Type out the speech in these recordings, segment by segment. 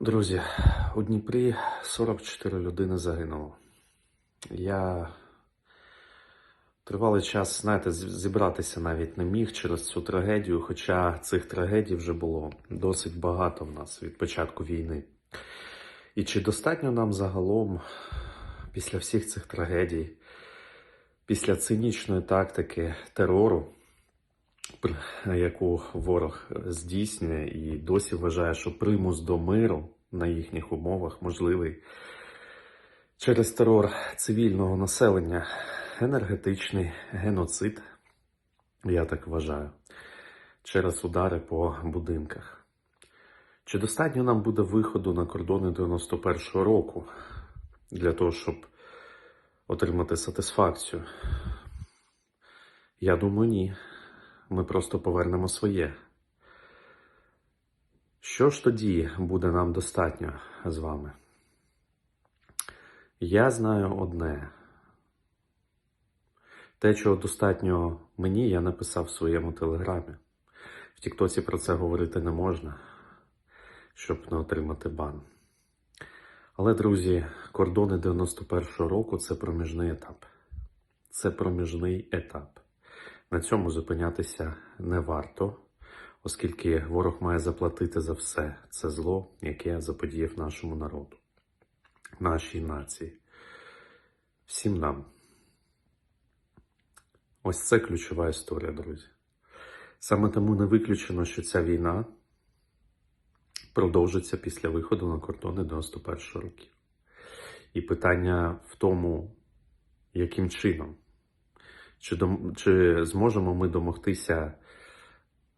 Друзі, у Дніпрі 44 людини загинуло. Я тривалий час, знаєте, зібратися навіть не міг через цю трагедію, хоча цих трагедій вже було досить багато в нас від початку війни. І чи достатньо нам загалом після всіх цих трагедій, після цинічної тактики терору, пр- яку ворог здійснює і досі вважає, що примус до миру на їхніх умовах можливий через терор цивільного населення, енергетичний геноцид, я так вважаю, через удари по будинках. Чи достатньо нам буде виходу на кордони 91-го року для того, щоб отримати сатисфакцію? Я думаю, ні. Ми просто повернемо своє. Що ж тоді буде нам достатньо з вами? Я знаю одне. Те, чого достатньо мені, я написав в своєму телеграмі. В Тіктоці про це говорити не можна, щоб не отримати бан. Але, друзі, кордони 91-го року це проміжний етап. Це проміжний етап. На цьому зупинятися не варто, оскільки ворог має заплатити за все це зло, яке заподіяв нашому народу, нашій нації, всім нам. Ось це ключова історія, друзі. Саме тому не виключено, що ця війна продовжиться після виходу на кордони 91 років. І питання в тому, яким чином. Чи, дом... чи зможемо ми домогтися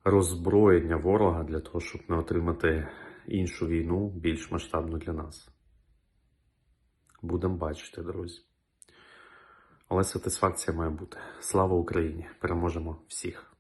роззброєння ворога для того, щоб не отримати іншу війну більш масштабну для нас? Будемо бачити, друзі. Але сатисфакція має бути. Слава Україні! Переможемо всіх!